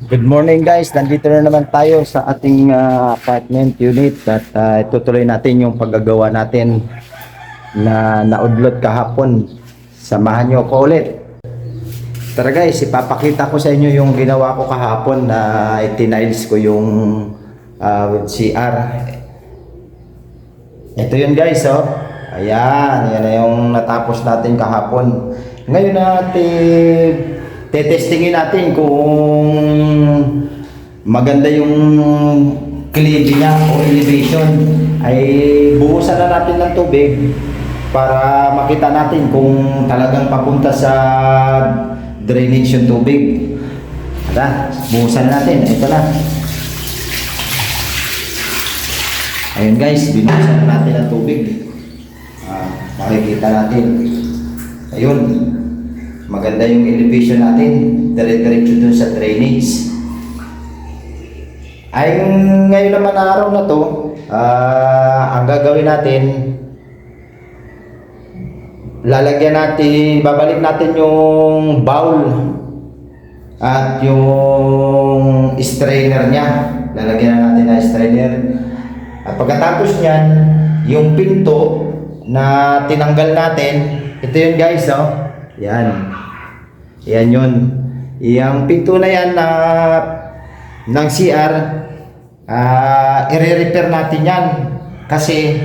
Good morning guys, nandito na naman tayo sa ating ah, apartment unit at ah, itutuloy natin yung paggagawa natin na naudlot kahapon. Samahan niyo ako ulit. Tara guys, ipapakita ko sa inyo yung ginawa ko kahapon na itiniles ko yung ah, with CR. Ito yun guys, oh. Ayan, yan na yung natapos natin kahapon. Ngayon natin tetestingin natin kung maganda yung cleaving niya o elevation. Ay buhusan na natin ng tubig para makita natin kung talagang papunta sa drainage yung tubig. Tara, buhusan na natin. Ito na. Ayun guys, binuhusan na natin ang tubig. Ah, makikita natin. Ayun. Maganda yung elevation natin. Dire-diretso dun sa drainage. Ay, ngayon naman na araw na to, ah, ang gagawin natin, lalagyan natin, babalik natin yung bowl at yung strainer niya. Lalagyan na natin na strainer. At pagkatapos niyan, yung pinto na tinanggal natin, ito yun guys, oh. Yan. Yan yun. Yung pinto na yan na ng CR, ah i-repair natin yan. Kasi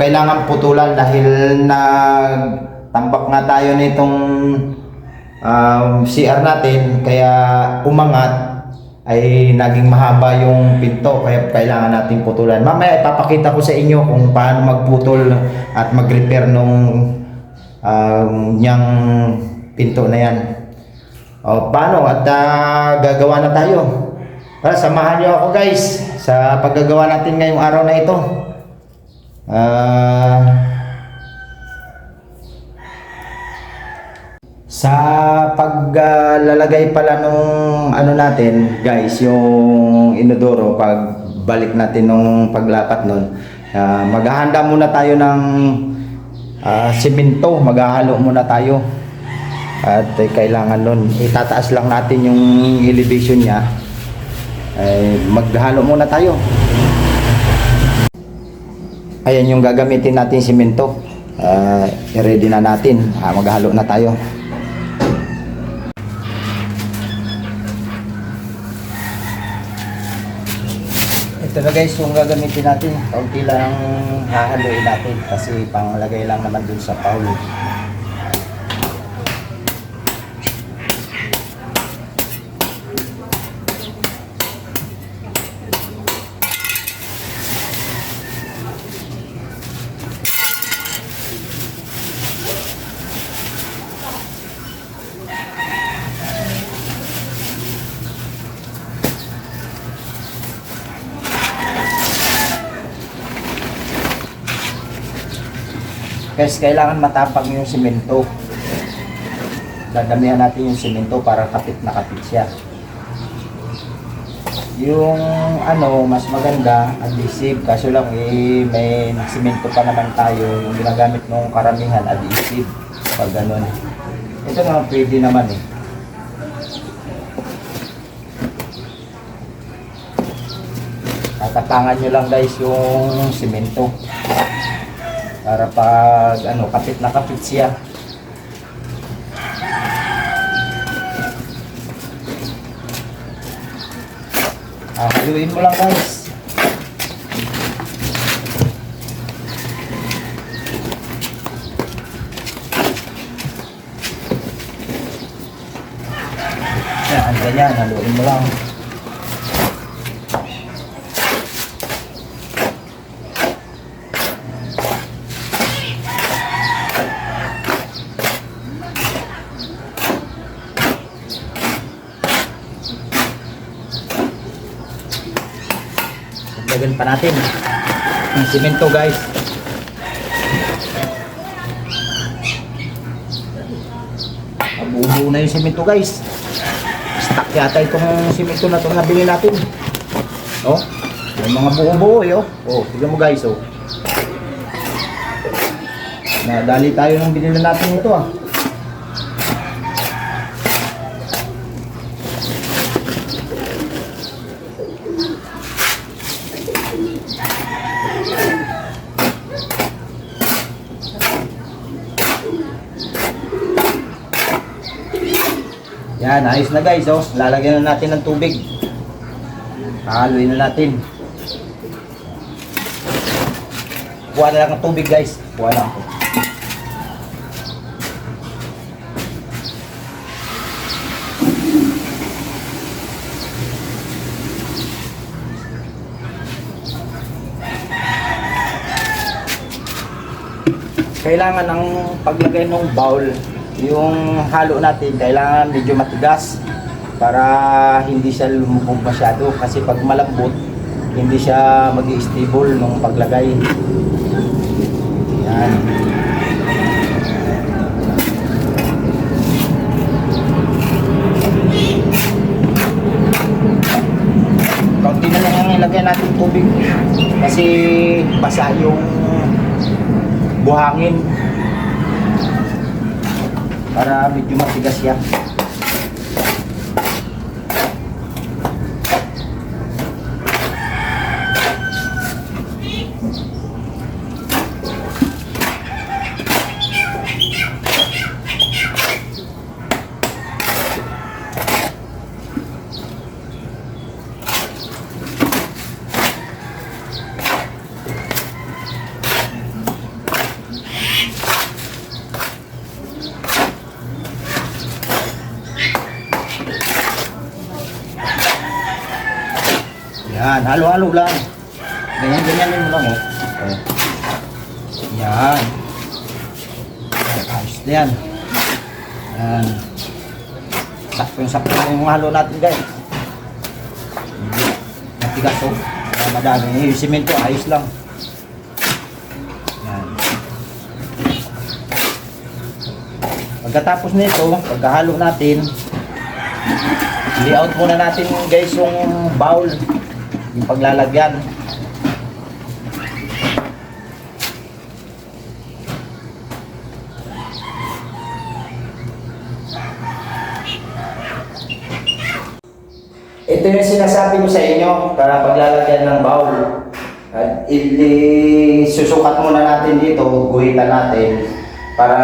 kailangan putulan dahil nagtambak nga tayo nitong um, CR natin kaya umangat ay naging mahaba yung pinto kaya kailangan nating putulan. Mamaya ipapakita ko sa inyo kung paano magputol at mag-repair nung um, niyang pinto na yan. O paano at ah, gagawa na tayo. Tara, samahan niyo ako guys sa paggagawa natin ngayong araw na ito. Ah Sa paglalagay pala nung ano natin, guys, yung inodoro, pag balik natin nung paglapat nun, ah, maghahanda muna tayo ng ah, simento, maghahalo muna tayo. At eh, kailangan nun, itataas lang natin yung elevation niya. Ay, maghalo muna tayo. Ayan yung gagamitin natin simento. Ah, i-ready na natin. Ah, maghalo na tayo. Ito na guys yung gagamitin natin. Kaunti lang hahaluin natin kasi panglagay lang naman dun sa paulo. Guys, kailangan matapang yung simento. Dadamihan natin yung simento para kapit na kapit siya. Yung ano, mas maganda, adhesive. Kaso lang, eh, may simento pa naman tayo. Yung ginagamit ng karamihan, adhesive. Pag ganun. Ito naman, pwede naman eh. Tatapangan nyo lang guys yung simento para pag ano kapit na kapit siya. Ah, haluin mo lang guys. Yan ganyan haluin mo lang natin ng simento guys. Mabubuo na yung simento guys. Stock yata itong simento na itong nabili natin. Oh, yung mga buo-buo eh oh. Oh, tignan mo guys oh. Nadali tayo ng binili natin ito ah. Yan, ayos na guys, oh. Lalagyan na natin ng tubig. Haluin na natin. Kuha na lang ng tubig guys. Kuha lang ako. Kailangan ng paglagay ng bowl, yung halo natin, kailangan medyo matigas para hindi siya lumubog masyado. Kasi pag malambot hindi siya mag stable nung paglagay. Yan. Kaunti na lang ang ilagay natin tubig. Kasi basa yung buhangin para medyo matigas yan Yan, halo-halo lang. Ganyan-ganyan mo lang, oh. Yan. Yan. Yan. Sakto-sakto yung halo natin, guys. Matigas, oh. Madami. Yung simento, ayos lang. Yan. Pagkatapos nito, pagkahalo natin, layout muna natin guys yung bowl yung paglalagyan. Ito yung sinasabi ko sa inyo para paglalagyan ng bowl. At susukat muna natin dito guhitan natin para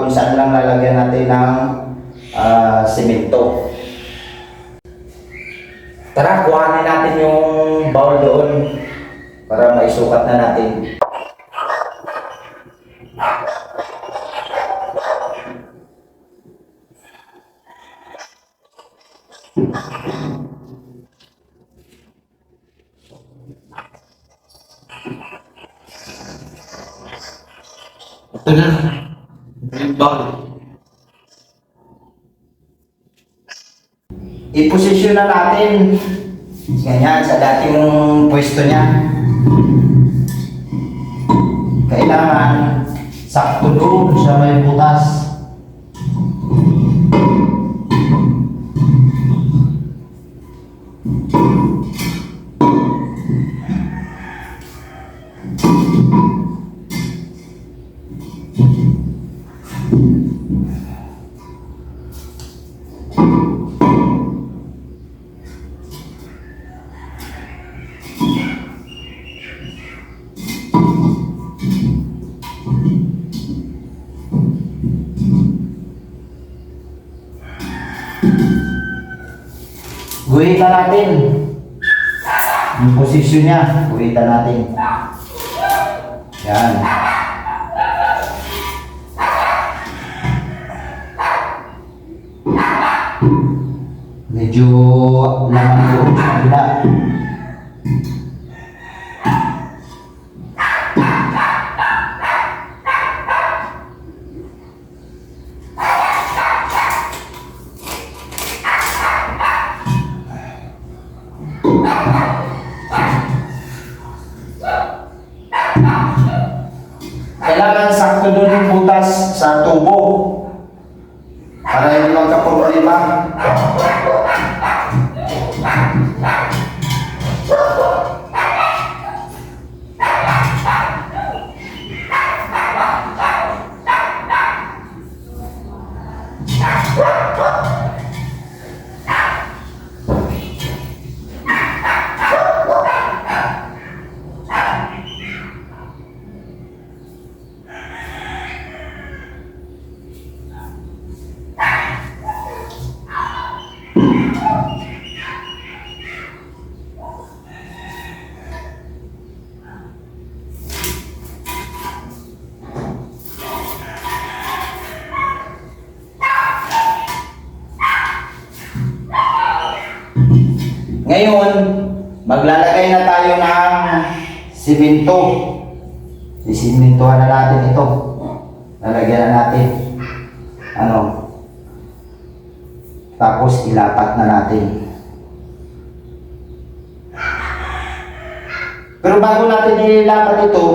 kung saan lang lalagyan natin ng ah, simento Tara, kuhanin natin yung bowl doon para maisukat na natin. Ito na. Yung bowl. I-posisyon na natin ganyan sa dating pwesto niya. Kailangan sakto doon sa may butas. Yung posisyon niya, guhitan natin. Natin ilapat ito,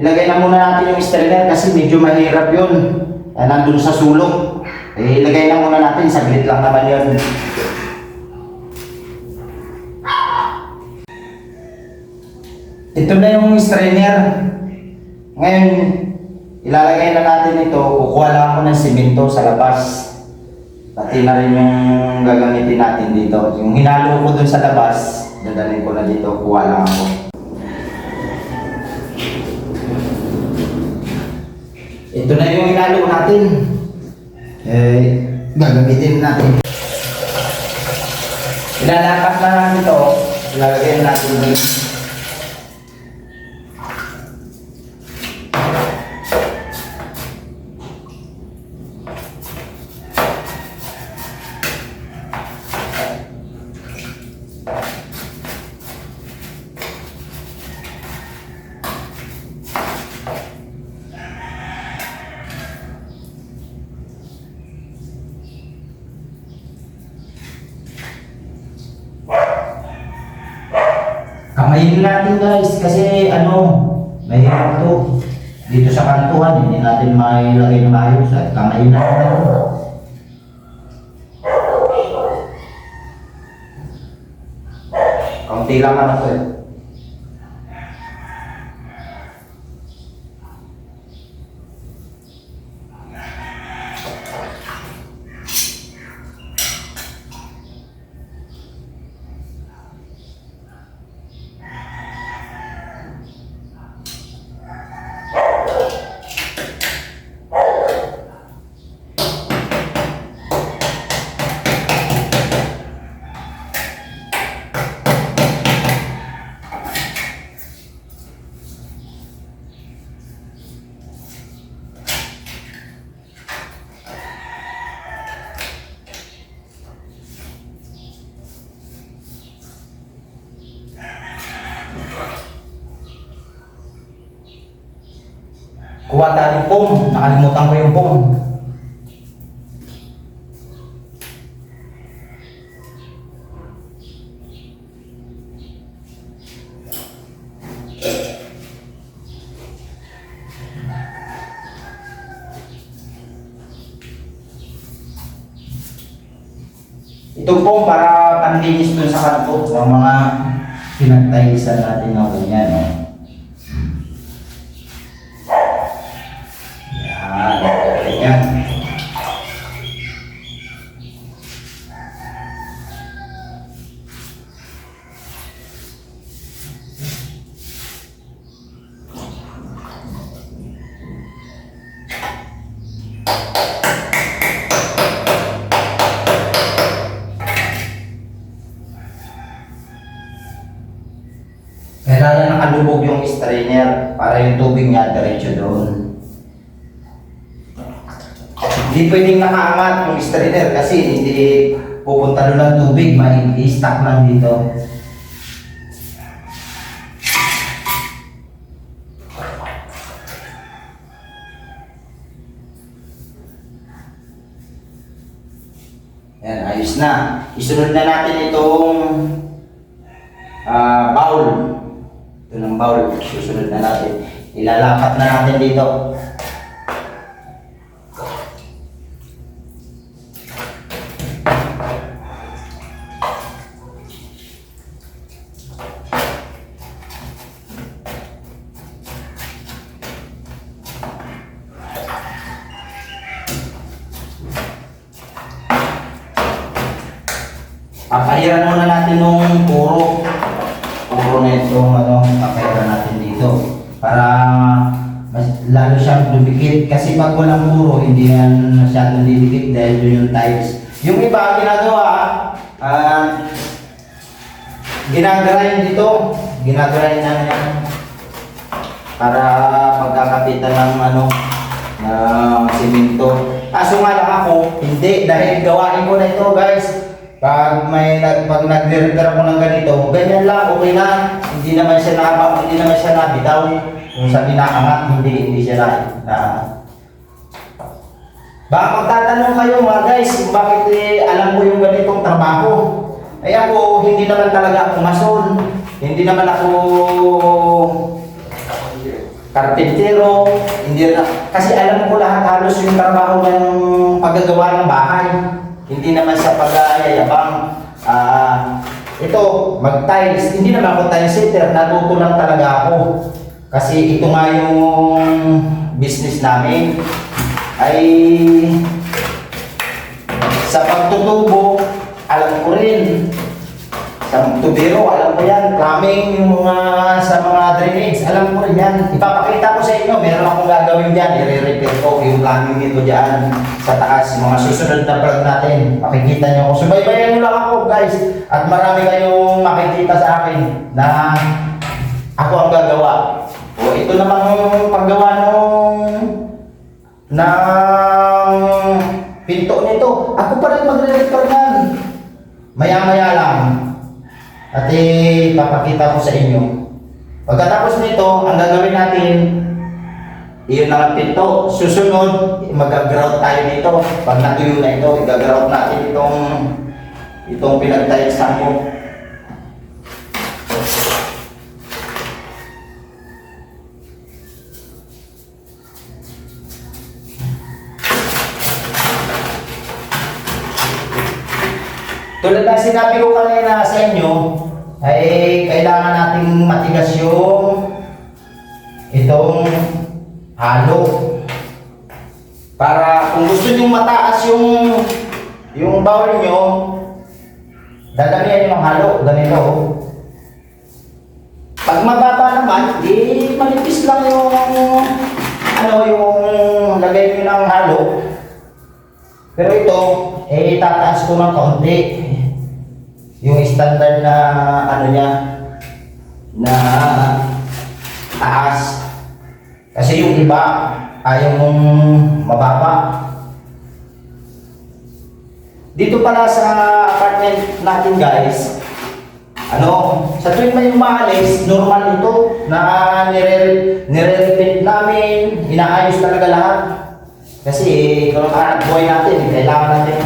ilagay na muna natin yung strainer kasi medyo mahirap yun. Eh, nandun sa sulok. Eh, ilagay na muna natin, saglit lang naman yun. Ito na yung strainer. Ngayon, ilalagay na natin ito. Kukuha lang ako ng simento sa labas. Pati na rin yung gagamitin natin dito. Yung hinalo ko dun sa labas, dadalhin ko na dito. Kuha lang ako. Ito na yung hinalo natin. Eh, gagamitin natin. Ilalapat na natin ito. Ilalagay na natin dito. Kamayin natin guys kasi ano, mahirap to. Dito sa kantuhan, hindi natin mailagay ng ayos at kamayin natin ako. Kaunti lang ano to eh. Kuha tayo ng pong. Nakalimutan ko yung pong. Ito pong para panlinis dun sa kanto ng mga pinagtayisan natin ng ganyan. No? Nakalubog yung strainer para yung tubig niya diretso doon. Hindi pwedeng nakaangat yung strainer kasi hindi pupunta doon ang tubig, may i-stack lang dito. Yan, ayos na. Isunod na natin itong ah bowl. Ito ng bowl. Susunod na natin. Ilalapat na natin dito. Papahiran muna natin nung puro. Puro na itong ano, papahiran natin dito. Para mas, lalo siyang dumikit. Kasi pag walang puro, hindi yan masyadong didikit dahil yun yung tiles. Yung iba ginagawa, Ah, ginagarayin dito. Ginagarayin na yan. Para pagkakapitan ng ano, ng simento. Kaso nga lang ako, hindi. Dahil gawain ko na ito guys. Pag may nag pag nagre-repair ako ng ganito, ganyan lang, okay na. Hindi naman siya nakapa, hindi naman siya nabitaw. Kung sabi nakaangat, hindi, hindi siya na, na Baka magtatanong kayo mga guys, bakit eh, alam ko yung ganitong trabaho. Ay ako, hindi naman talaga ako mason. Hindi naman ako karpintero. Hindi na, kasi alam ko lahat halos yung trabaho ng paggagawa ng bahay. Hindi naman sa pag-ayayabang. Ah, ito, mag-tiles. Hindi naman ako tile setter, natuto lang talaga ako. Kasi ito nga yung business namin ay sa pagtutubo, alam ko rin. Sa tubero, alam ko yan. Plumbing, yung mga sa mga drainage, alam ko rin yan. Ipapakita ko sa inyo, meron akong gagawin dyan. I-repair ko yung plumbing nito dyan sa taas. Mga susunod na vlog natin. Makikita nyo. Subaybayan nyo lang ako, guys. At marami kayong makikita sa akin na ako ang gagawa. O ito namang paggawa nung ng pinto nito. Ako pa rin magre-repair yan. Maya-maya lang. At eh, papakita ko sa inyo. Pagkatapos nito, ang gagawin natin, iyon na ang pinto. Susunod, mag-grout tayo nito. Pag natuyo na ito, i-grout natin itong itong pinagtayagsan ko. Tulad ng sinabi ko kanina sa inyo, ay kailangan nating matigas yung itong halo. Para kung gusto nyo mataas yung yung bowl nyo, dadamihan nyo ng halo, ganito. Pag mababa naman, di manipis lang yung ano yung lagay nyo ng halo. Pero ito, eh tataas ko ng kaunti. Yung standard na ano niya na taas. Kasi yung iba ayaw mong mababa. Dito pala sa apartment natin guys, ano, sa tuwing may umaalis, normal ito na nire- nire-repeat namin, inaayos talaga lahat. Kasi kung hanap buhay natin, kailangan natin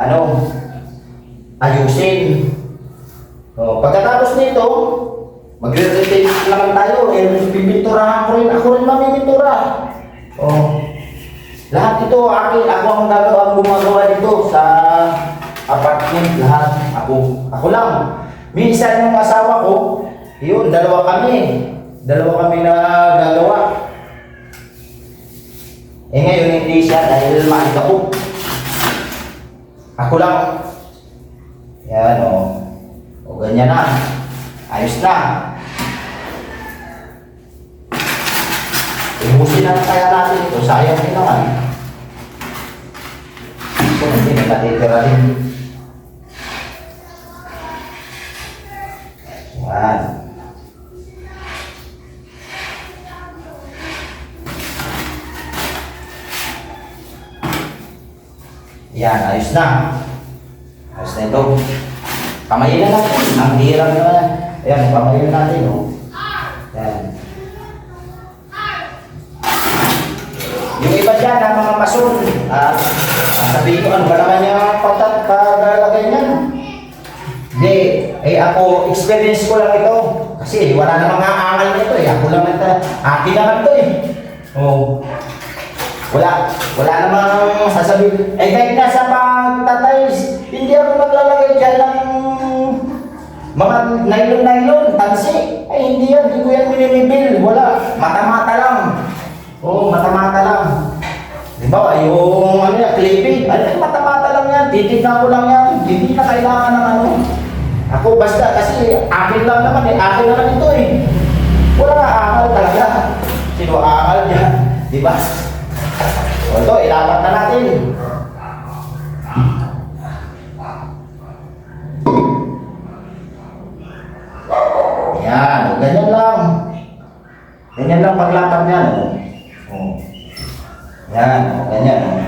ano, ayusin. So, pagkatapos nito, magre-retain naman tayo. Eh, pipinturahan ko rin. Ako rin mamimintura. Oh. Lahat ito, akin, ako ang gagawa, gumagawa dito sa apartment. Lahat, ako. Ako lang. Minsan yung asawa ko, yun, dalawa kami. Dalawa kami na gagawa. Eh ngayon hindi siya dahil maikapok. Ako lang. Yan o. O ganyan na. Ayos na. Ibusin na kaya natin ito. Sayang din naman. Ito hindi nakatitira rin. Yan. Yan, ayos na. Ito. Kamayin na natin. Ang hirap naman. Ayan, kamayin na natin. Oh. Yan. Yung iba dyan, ang mga mason, ah, sabihin ko, ano ba naman yung patat, pagalagay niyan? Hindi, eh ako, experience ko lang ito. Kasi wala namang aangal nito eh. Ako lang ito. Akin naman ito eh. Oh. Wala, wala namang sasabihin. Eh kahit nasa pagtatiles, hindi ako naglalagay dyan ng mga nylon-nylon, tansi. Ay hindi yan, hindi ko yan minimibil. Wala, mata-mata lang. Oo, oh, mata-mata lang. Di ba, yung ano yan, clipping, ay mata-mata lang yan, titignan ko lang yan. Hindi na kailangan ng ano. Ako basta, kasi akin lang naman eh, akin naman ito eh. Wala nga akal talaga. Sino akal dyan? Di ba? O ito, ilapat na natin. Ganyan lang. Ganyan lang paglakad niyan. Oh. Oh. Yan, oh, ganyan. Oh.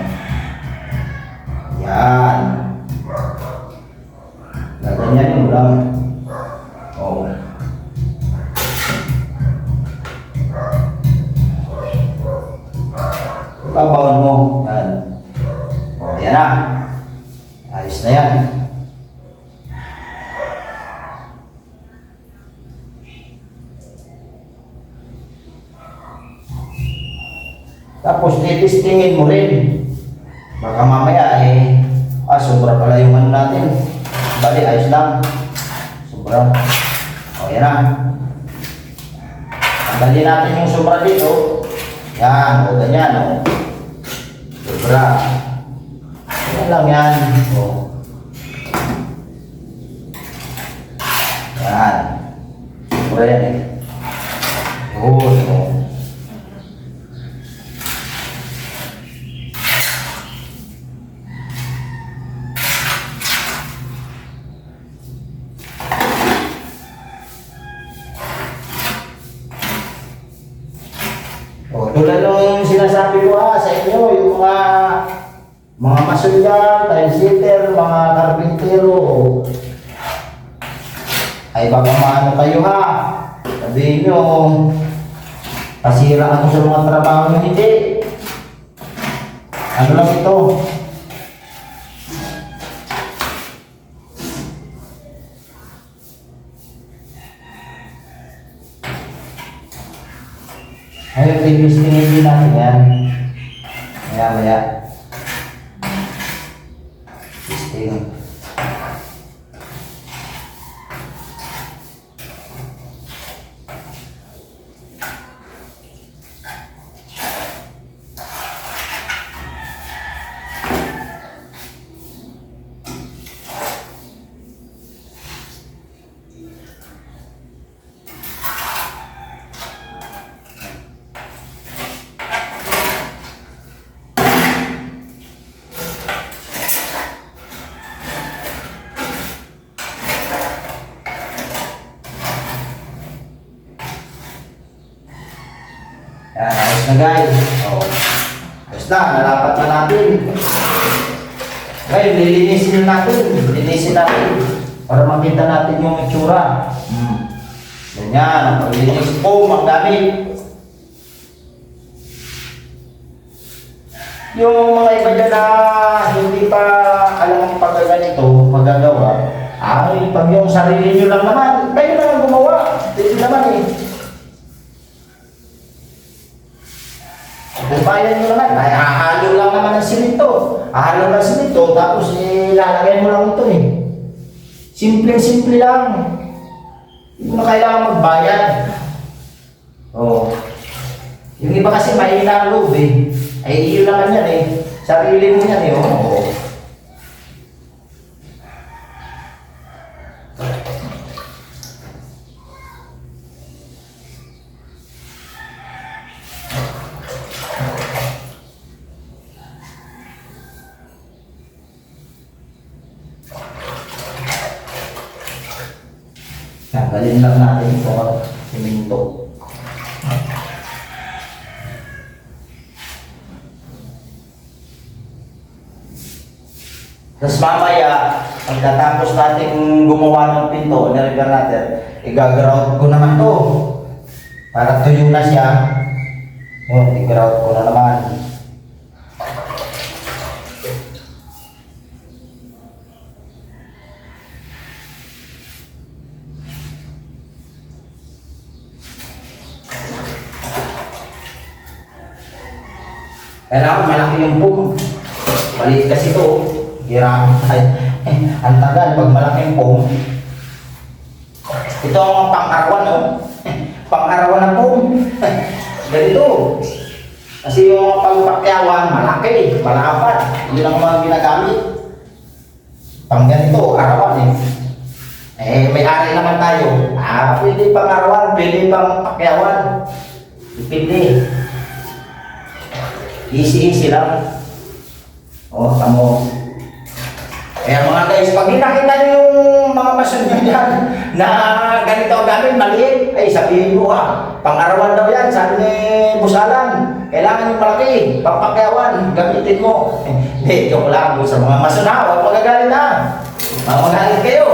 Yan. Gaganyanin mo lang. Tapos titistingin mo rin. Baka mamaya eh, ah, sobra pala yung ano natin. Bali, ayos lang. Sobra. O, yan na. Tanggalin natin yung sobra dito. Yan, o, ganyan, o. Sobra. Yan lang yan. O. Yan. Sobra yan eh. Yun, o. O, tulad nung sinasabi ko ah, sa inyo, yung mga mga masulyan, time mga karpintero, ay baka maano kayo ha. Sabihin nyo, pasira ako sa mga trabaho nyo, hindi. Ano lang ito? Ngayon, tipistingin din natin yan. Maya, maya. Testing. Yan, ayos na guys. Oh. Ayos na, nalapat na natin. Ngayon, lilinisin na natin. Lilinisin natin. Para makita natin yung itsura. Hmm. Ganyan, paglinis po, magdamit. Yung mga iba dyan na hindi pa alam ang pagkaganito, magagawa, ay pag yung sarili nyo lang naman, kayo naman gumawa. Hindi naman eh. Kung kaya nyo naman, ay hahalo lang naman ng simento. Hahalo ng simento, tapos ilalagay mo lang ito eh. Simple-simple lang. Hindi mo na kailangan magbayad. Oo. Yung iba kasi mahina ang eh. Ay, iyo naman yan eh. Sarili mo yan eh. Oo. Tanggalin lang natin ito ang simento. Tapos mamaya, pagkatapos natin gumawa ng pinto, nilagyan natin, i-grout ko naman to. Para tuyo na siya. Yun, i-grout ko na naman. Kailangan malaki yung boom. Maliit kasi ito. Hirap. Ay, ang tagal pag malaki yung boom. Ito ang pang-arawan, no? Pang-arawan na boom. Ganito. Kasi yung mga pangpakyawan, malaki, malapat. Yun ang mga ginagamit. Pang ganito, arawan eh. Eh, may ari naman tayo. Ah, pwede pang arawan, pwede pang pakyawan. Depende. Easy-easy lang. Oh, tamo. Kaya mga guys, pag nakita niyo yung mga mason nyo dyan na ganito ang gamit, maliit, ay sabihin mo ha, pang-arawan daw yan, sabi ni Busalan, kailangan yung malaki, papakyawan, gamitin mo. Hindi, joke lang po sa mga mason ha, huwag magagalit ha. Mga magalit kayo.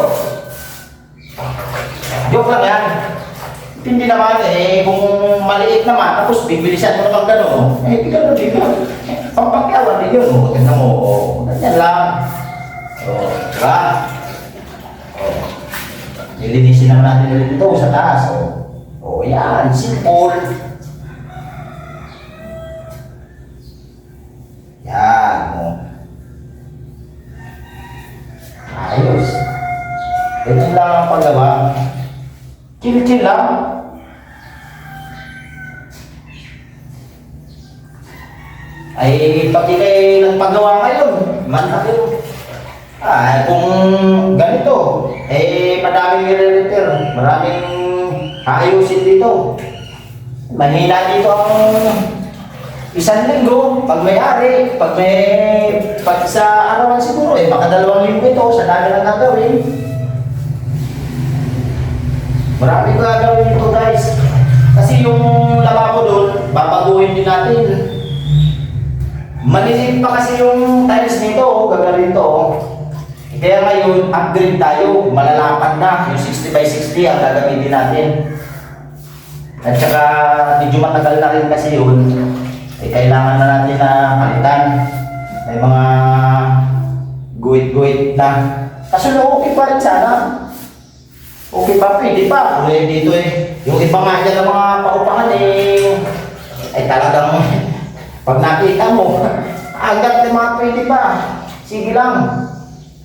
Joke lang yan. Hindi naman, eh, kung maliit naman, tapos bibilisan mo naman gano'n, eh, di gano'n din yun. Eh, Pampakyawan din yun, tingnan mo, ganyan lang. Oh, diba? Oh. Nilinisin naman natin ulit ito sa taas, oh. Oh, yan, simple. Yan, oh. Ayos. Ganyan lang ang paggawa. Chill-chill lang. Ay, pag ikay nagpagawa ngayon, man kayo. Ah, kung ganito, eh, madaming i-repair, maraming ayusin dito. Mahina dito ang isang linggo, pag may ari, pag may, pag sa arawan siguro, eh, baka dalawang linggo ito, sa dami lang gagawin. Marami ko gagawin dito guys. Kasi yung lababo doon, babaguhin din natin. Maliliit pa kasi yung tiles nito, oh, gagawin to. Kaya ngayon, upgrade tayo, malalapad na. Yung 60 by 60 ang gagamitin natin. At saka, medyo matagal na rin kasi yun. Eh, kailangan na natin na palitan. May mga guhit-guhit na. Kaso na okay pa rin sana. Okay pa, pwede pa. Eh, dito eh, yung iba nga dyan ng mga paupahan eh, ay talagang, pag nakita mo, agad na mga pwede pa. Sige lang.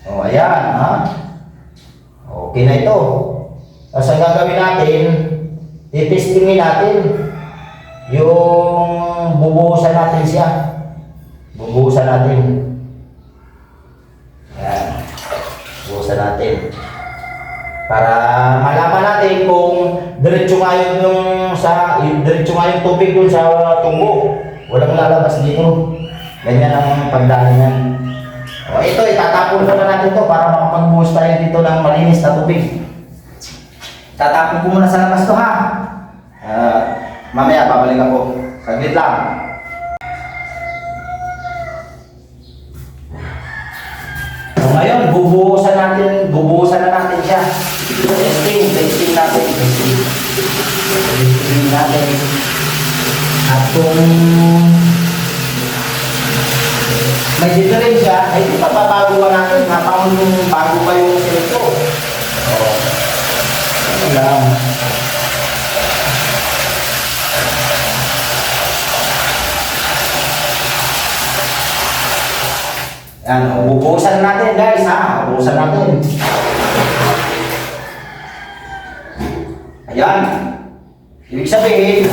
O, oh, ayan, ha? Okay na ito. Tapos ang gagawin natin, titestingin natin yung bubuhusan natin siya. Bubuhusan natin. Ayan. Bubuhusan natin para malaman natin kung diretso nga yun yung sa diretso nga yung tubig dun sa tunggo. Walang lalabas dito. Ganyan ang pagdaan niyan. O ito, itatapon muna natin to para makapagbuhos tayo dito ng malinis na tubig. Tatapon ko muna sa labas to ha. Ah, mamaya babalik ako. Saglit lang. So ngayon, bubuhusan natin, bubuhusan na natin siya. Testing, testing natin, testing. Testing natin. At kung may diferensya, ay di pa babago pa natin. Yung bago pa yung selito. Oo. Ano lang. Ubusan natin guys ha. Ubusan natin. Ayan. Ibig sabihin,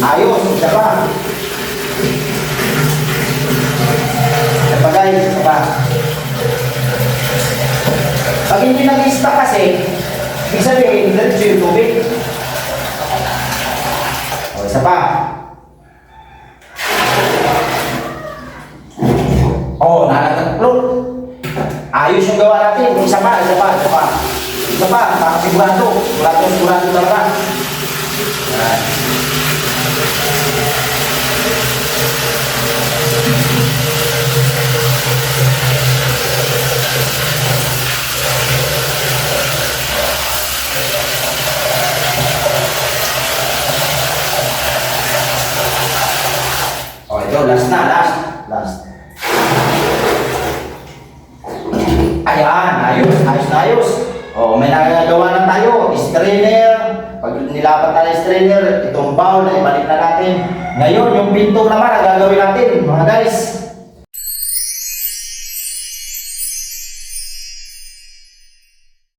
ayos, isa pa. Isa pa. Pag hindi nag-stock kasi, ibig sabihin, diretso yung tubig. O, isa pa. Oh, nakakatulog. Ayos yung gawa natin. Isa pa, isa pa, isa pa. Isa pa, para sigurado. Sigurado, sigurado talaga. Yan. Ito, last na, last. Last. Ayan, ayos, ayos na ayos. Oh, may nagagawa na tayo. Strainer. Pag nilapat na yung strainer, itong bowl na ibalik na natin. Ngayon, yung pinto naman ang gagawin natin, mga guys.